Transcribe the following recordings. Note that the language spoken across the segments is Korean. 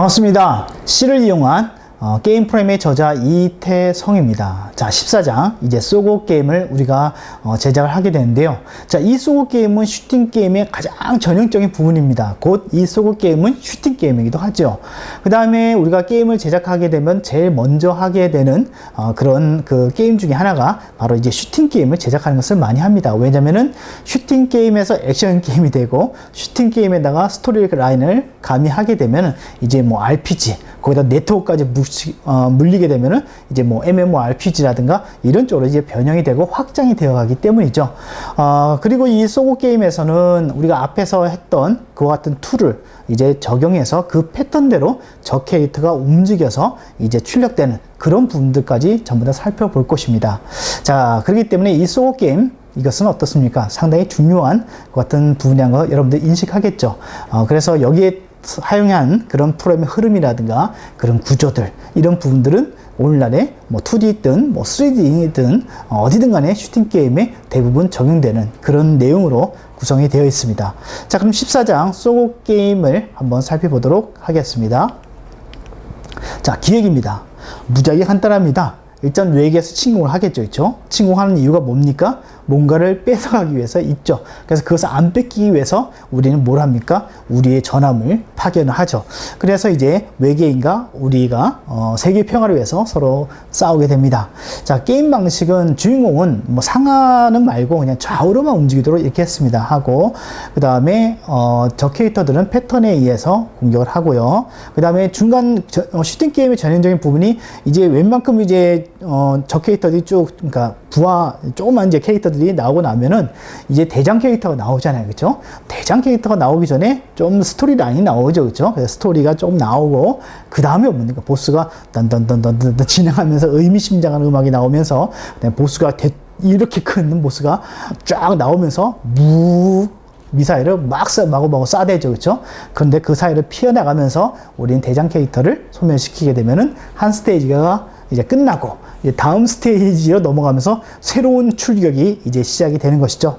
반갑습니다. C를 이용한 어, 게임 프레임의 저자 이태성입니다. 자, 14장 이제 쏘고 게임을 우리가 어, 제작을 하게 되는데요. 자, 이 쏘고 게임은 슈팅 게임의 가장 전형적인 부분입니다. 곧 이 쏘고 게임은 슈팅 게임이기도 하죠. 그 다음에 우리가 게임을 제작하게 되면 제일 먼저 하게 되는 어, 그런 그 게임 중에 하나가 바로 이제 슈팅 게임을 제작하는 것을 많이 합니다. 왜냐면은 슈팅 게임에서 액션 게임이 되고 슈팅 게임에다가 스토리 라인을 가미하게 되면은 이제 뭐 RPG 거기다 네트워크까지 묻히, 어, 물리게 되면은 이제 뭐 MMORPG라든가 이런 쪽으로 이제 변형이 되고 확장이 되어 가기 때문이죠. 어, 그리고 이 소고 게임에서는 우리가 앞에서 했던 그와 같은 툴을 이제 적용해서 그 패턴대로 저 캐릭터가 움직여서 이제 출력되는 그런 부분들까지 전부 다 살펴볼 것입니다. 자, 그렇기 때문에 이 소고 게임 이것은 어떻습니까? 상당히 중요한 것 같은 부분이란 거 여러분들 인식하겠죠. 어, 그래서 여기에 사용한 그런 프로그램의 흐름이라든가 그런 구조들 이런 부분들은 오늘날에 뭐 2D든 뭐 3D든 어디든 간에 슈팅 게임에 대부분 적용되는 그런 내용으로 구성이 되어 있습니다. 자, 그럼 14장 소고 게임을 한번 살펴보도록 하겠습니다. 자, 기획입니다. 무지하게 간단합니다. 일단 외계에서 침공을 하겠죠, 그렇죠? 침공하는 이유가 뭡니까? 뭔가를 뺏어가기 위해서 있죠. 그래서 그것을 안 뺏기기 위해서 우리는 뭘 합니까? 우리의 전함을 파견을 하죠. 그래서 이제 외계인과 우리가 어, 세계 평화를 위해서 서로 싸우게 됩니다. 자, 게임 방식은 주인공은 뭐 상하는 말고 그냥 좌우로만 움직이도록 이렇게 했습니다. 하고 그 다음에 어, 저 캐릭터들은 패턴에 의해서 공격을 하고요. 그 다음에 중간 저, 어, 슈팅 게임의 전형적인 부분이 이제 웬만큼 이제 어, 저 캐릭터들이 쭉 그러니까 부하 조그만 이제 캐릭터들이 나오고 나면은 이제 대장 캐릭터가 나오잖아요. 그렇죠? 대장 캐릭터가 나오기 전에 좀 스토리 라인이 나오죠. 그렇죠? 그래서 스토리가 좀 나오고 그다음에 뭡니까? 보스가 던던던던던 진행하면서 의미심장한 음악이 나오면서 보스가 대, 이렇게 큰 보스가 쫙 나오면서 무 미사일을 막 쏴, 마구마구 쏴대죠. 그렇죠? 그런데 그 사이를 피어나가면서 우리는 대장 캐릭터를 소멸시키게 되면은 한 스테이지가 이제 끝나고 이제 다음 스테이지로 넘어가면서 새로운 출격이 이제 시작이 되는 것이죠.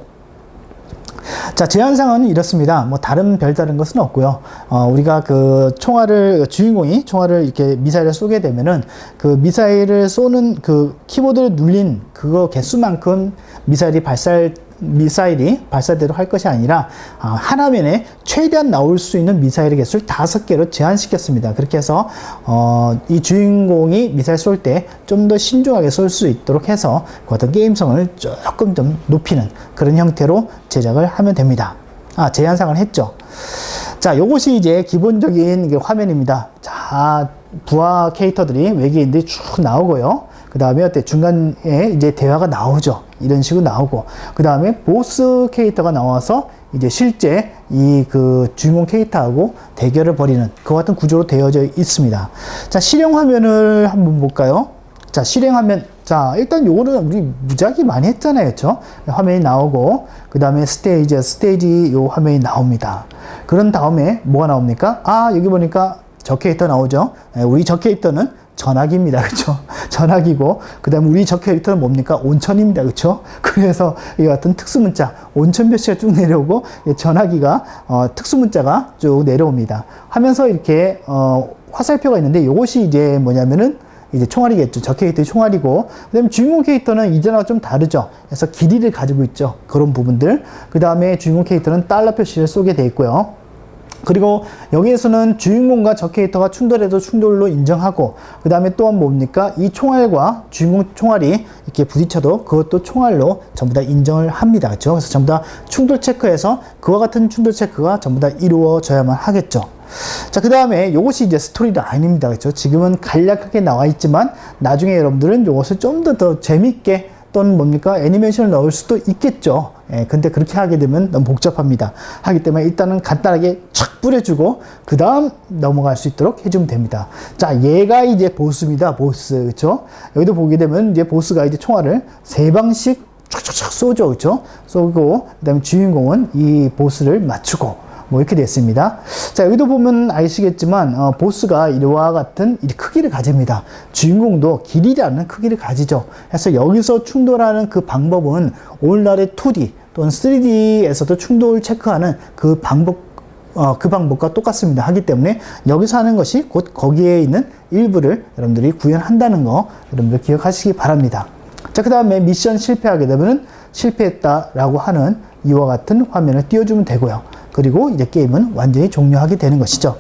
자, 제한상은 이렇습니다. 뭐, 다른 별다른 것은 없고요. 어, 우리가 그 총알을, 주인공이 총알을 이렇게 미사일을 쏘게 되면은 그 미사일을 쏘는 그 키보드를 눌린 그거 개수만큼 미사일이 발살 미사일이 발사대로 할 것이 아니라 아, 하나면에 최대한 나올 수 있는 미사일의 개수를 다섯 개로 제한시켰습니다. 그렇게 해서 어, 이 주인공이 미사일 쏠 때 좀 더 신중하게 쏠 수 있도록 해서 그 어떤 게임성을 조금 좀 높이는 그런 형태로 제작을 하면 됩니다. 아 제한상을 했죠. 자, 요것이 이제 기본적인 화면입니다. 자, 부하 캐릭터들이 외계인들이 쭉 나오고요. 그 다음에 어때 중간에 이제 대화가 나오죠. 이런 식으로 나오고 그 다음에 보스 캐릭터가 나와서 이제 실제 이 그 주인공 캐릭터하고 대결을 벌이는 그 같은 구조로 되어져 있습니다. 자 실행 화면을 한번 볼까요? 자 실행 화면 자 일단 요거는 우리 무지하게 많이 했잖아요, 그렇죠? 화면이 나오고 그 다음에 스테이지 스테이지 요 화면이 나옵니다. 그런 다음에 뭐가 나옵니까? 아 여기 보니까 저 캐릭터 나오죠. 네, 우리 저 캐릭터는 전화기입니다. 그렇죠? 전화기고 그 다음에 우리 저 캐릭터는 뭡니까? 온천입니다. 그렇죠? 그래서 이 같은 특수 문자 온천 표시가 쭉 내려오고 전화기가 어, 특수 문자가 쭉 내려옵니다. 하면서 이렇게 어, 화살표가 있는데 이것이 이제 뭐냐면은 이제 총알이겠죠. 저 캐릭터의 총알이고, 그 다음에 주인공 캐릭터는 이전하고 좀 다르죠. 그래서 길이를 가지고 있죠. 그런 부분들. 그 다음에 주인공 캐릭터는 달러 표시를 쏘게 돼 있고요. 그리고 여기에서는 주인공과 저 캐릭터가 충돌해도 충돌로 인정하고 그 다음에 또한 뭡니까 이 총알과 주인공 총알이 이렇게 부딪혀도 그것도 총알로 전부 다 인정을 합니다 그렇죠 그래서 전부 다 충돌 체크해서 그와 같은 충돌 체크가 전부 다 이루어져야만 하겠죠 자, 그 다음에 이것이 이제 스토리 라인입니다. 그렇죠? 지금은 간략하게 나와 있지만 나중에 여러분들은 이것을 좀 더 더 재밌게 또는 뭡니까 애니메이션을 넣을 수도 있겠죠. 예, 근데 그렇게 하게 되면 너무 복잡합니다. 하기 때문에 일단은 간단하게 착 뿌려주고 그 다음 넘어갈 수 있도록 해주면 됩니다. 자, 얘가 이제 보스입니다. 보스 그렇죠? 여기도 보게 되면 이제 보스가 이제 총알을 세 방씩 촥촥촥 쏘죠, 그렇죠? 쏘고 그다음에 주인공은 이 보스를 맞추고. 뭐 이렇게 됐습니다. 자 여기도 보면 아시겠지만 어, 보스가 이와 같은 이 크기를 가집니다. 주인공도 길이라는 크기를 가지죠. 그래서 여기서 충돌하는 그 방법은 오늘날의 2D 또는 3D에서도 충돌 체크하는 그 방법 어, 그 방법과 똑같습니다. 하기 때문에 여기서 하는 것이 곧 거기에 있는 일부를 여러분들이 구현한다는 거 여러분들 기억하시기 바랍니다. 자, 그 다음에 미션 실패하게 되면은 실패했다라고 하는 이와 같은 화면을 띄워주면 되고요. 그리고 이제 게임은 완전히 종료하게 되는 것이죠.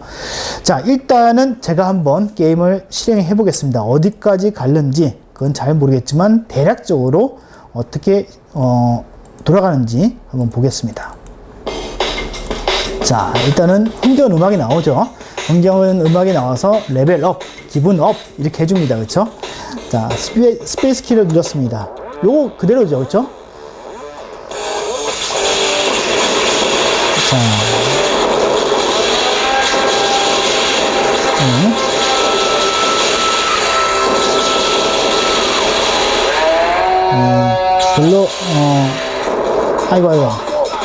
자, 일단은 제가 한번 게임을 실행해 보겠습니다. 어디까지 갈는지 그건 잘 모르겠지만 대략적으로 어떻게 어, 돌아가는지 한번 보겠습니다. 자, 일단은 흥겨운 음악이 나오죠. 흥겨운 음악이 나와서 레벨 업, 기분 업 이렇게 해줍니다. 그렇죠? 자, 스페, 스페이스 키를 눌렀습니다. 요거 그대로죠. 그렇죠? 자. 음. 음, 별로, 어, 아이고, 아이고.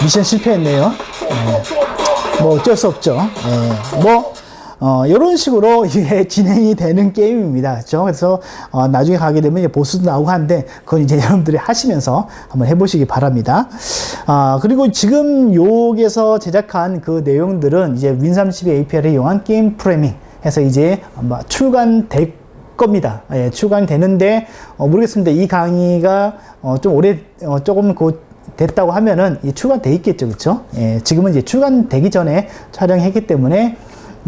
미션 실패했네요. 네. 뭐 어쩔 수 없죠. 네. 뭐, 어, 이런 식으로 이게 진행이 되는 게임입니다. 그렇죠? 그래서 어, 나중에 가게 되면 이제 보스도 나오고 하는데 그건 이제 여러분들이 하시면서 한번 해보시기 바랍니다. 아, 그리고 지금 여기에서 제작한 그 내용들은 이제 윈30 API를 이용한 게임 프레밍 해서 이제 아마 출간될 겁니다. 예, 출간되는데 어, 모르겠습니다. 이 강의가 어, 좀 오래 어, 조금 그 됐다고 하면은 이 출간돼 있겠죠, 그렇죠? 예, 지금은 이제 출간되기 전에 촬영했기 때문에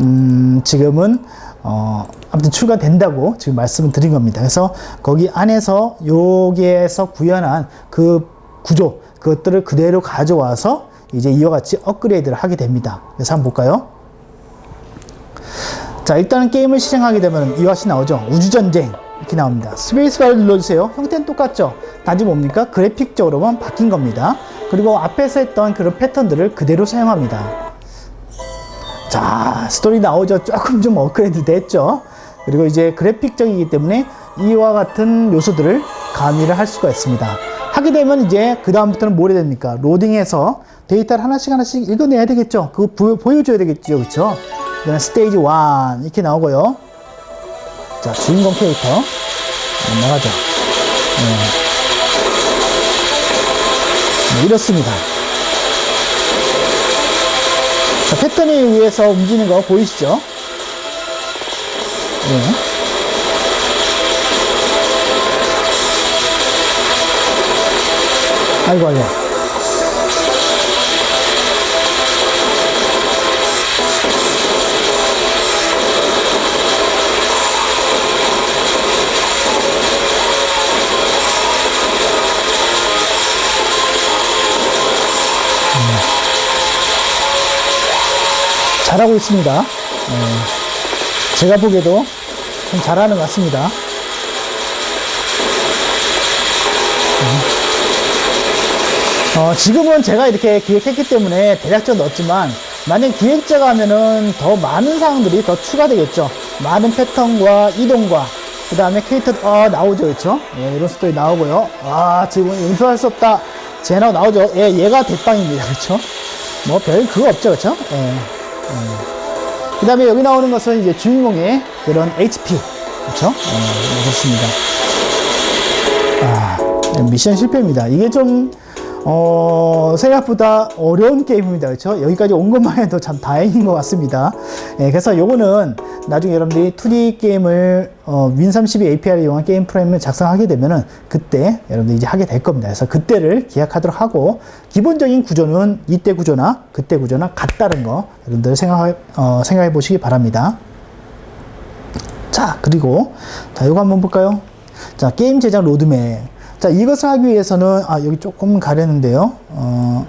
음, 지금은 어, 아무튼 출간된다고 지금 말씀을 드린 겁니다. 그래서 거기 안에서 여기에서 구현한 그 구조 그것들을 그대로 가져와서 이제 이와 같이 업그레이드를 하게 됩니다. 그래서 한번 볼까요? 자, 일단은 게임을 실행하게 되면 이와 같이 나오죠. 우주전쟁. 이렇게 나옵니다. 스페이스바를 눌러주세요. 형태는 똑같죠? 단지 뭡니까? 그래픽적으로만 바뀐 겁니다. 그리고 앞에서 했던 그런 패턴들을 그대로 사용합니다. 자, 스토리 나오죠? 조금 좀 업그레이드 됐죠? 그리고 이제 그래픽적이기 때문에 이와 같은 요소들을 가미를 할 수가 있습니다. 하게 되면 이제 그 다음부터는 뭘 해야 됩니까? 로딩해서 데이터를 하나씩 하나씩 읽어내야 되겠죠? 그거 보, 보여줘야 되겠죠? 그렇죠? 그다음에 스테이지 1 이렇게 나오고요. 자, 주인공 캐릭터 나가죠. 네. 네, 이렇습니다. 자, 패턴에 의해서 움직이는 거 보이시죠? 네. 아이고, 아이고. 잘하고 있습니다. 네. 제가 보기에도 좀 잘하는 것 같습니다. 네. 어, 지금은 제가 이렇게 기획했기 때문에 대략적으로 넣었지만 만약 기획자가 하면은 더 많은 사항들이 더 추가되겠죠. 많은 패턴과 이동과 그 다음에 캐릭터 어, 나오죠, 그렇죠? 예, 이런 스토리 나오고요. 아, 지금 용서할 수 없다. 제나오 나오죠. 예, 얘가 대빵입니다, 그렇죠? 뭐 별 그거 없죠, 그렇죠? 예. 그 다음에 여기 나오는 것은 이제 주인공의 그런 HP. 그렇죠? 네, 좋습니다. 아, 미션 실패입니다. 이게 좀, 어, 생각보다 어려운 게임입니다. 그렇죠? 여기까지 온 것만 해도 참 다행인 것 같습니다. 예, 그래서 요거는 나중에 여러분들이 2D 게임을 어, 윈32 API를 이용한 게임 프레임을 작성하게 되면은 그때 여러분들이 이제 하게 될 겁니다. 그래서 그때를 기약하도록 하고 기본적인 구조는 이때 구조나 그때 구조나 같다는 거 여러분들 생각 어, 생각해 보시기 바랍니다. 자 그리고 자 이거 한번 볼까요? 자 게임 제작 로드맵. 자 이것을 하기 위해서는 아 여기 조금 가렸는데요. 어,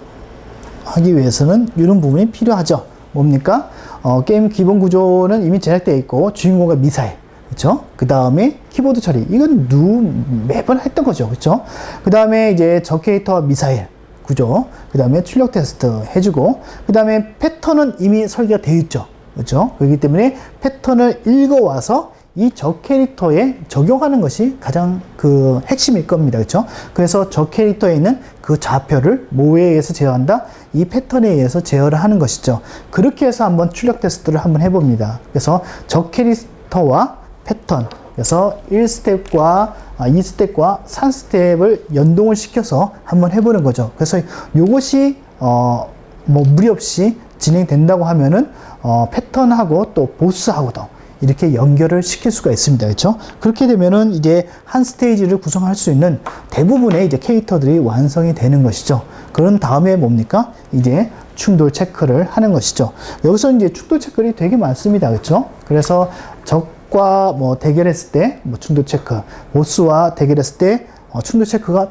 하기 위해서는 이런 부분이 필요하죠. 뭡니까? 어, 게임 기본 구조는 이미 제작되어 있고 주인공과 미사일. 그렇죠? 그 다음에 키보드 처리. 이건 누 매번 했던 거죠. 그렇죠? 그 다음에 이제 저 캐릭터와 미사일 구조. 그 다음에 출력 테스트 해주고. 그 다음에 패턴은 이미 설계가 되어 있죠. 그렇죠? 그렇기 때문에 패턴을 읽어와서 이 저 캐릭터에 적용하는 것이 가장 그 핵심일 겁니다. 그렇죠? 그래서 저 캐릭터에 있는 그 좌표를 뭐에 의해서 제어한다? 이 패턴에 의해서 제어를 하는 것이죠. 그렇게 해서 한번 출력 테스트를 한번 해봅니다. 그래서 저 캐릭터와 패턴, 그래서 1스텝과 2스텝과 3스텝을 연동을 시켜서 한번 해보는 거죠. 그래서 이것이 어, 뭐 무리 없이 진행된다고 하면은 어, 패턴하고 또 보스하고도 이렇게 연결을 시킬 수가 있습니다. 그렇죠? 그렇게 되면은 이제 한 스테이지를 구성할 수 있는 대부분의 이제 캐릭터들이 완성이 되는 것이죠. 그런 다음에 뭡니까? 이제 충돌 체크를 하는 것이죠. 여기서 이제 충돌 체크들이 되게 많습니다. 그렇죠? 그래서 적과 뭐 대결했을 때 뭐 충돌 체크, 보스와 대결했을 때 어, 충돌 체크가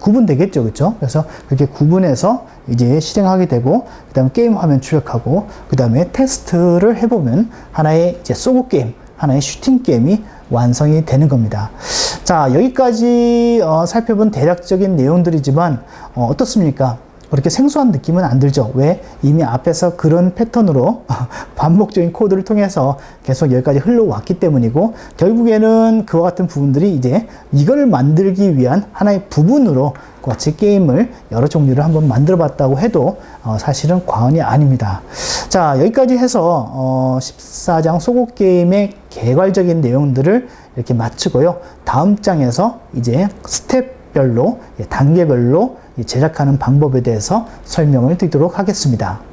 구분되겠죠, 그렇죠? 그래서 그렇게 구분해서 이제 실행하게 되고, 그다음에 게임 화면 출력하고, 그다음에 테스트를 해 보면 하나의 이제 소고 게임, 하나의 슈팅 게임이 완성이 되는 겁니다. 자, 여기까지 어, 살펴본 대략적인 내용들이지만 어, 어떻습니까? 그렇게 생소한 느낌은 안 들죠. 왜? 이미 앞에서 그런 패턴으로 반복적인 코드를 통해서 계속 여기까지 흘러왔기 때문이고, 결국에는 그와 같은 부분들이 이제 이걸 만들기 위한 하나의 부분으로 같이 게임을 여러 종류를 한번 만들어 봤다고 해도 어, 사실은 과언이 아닙니다. 자, 여기까지 해서 어, 14장 소고 게임의 개괄적인 내용들을 이렇게 마치고요. 다음 장에서 이제 스텝별로, 예, 단계별로 이 제작하는 방법에 대해서 설명을 드리도록 하겠습니다.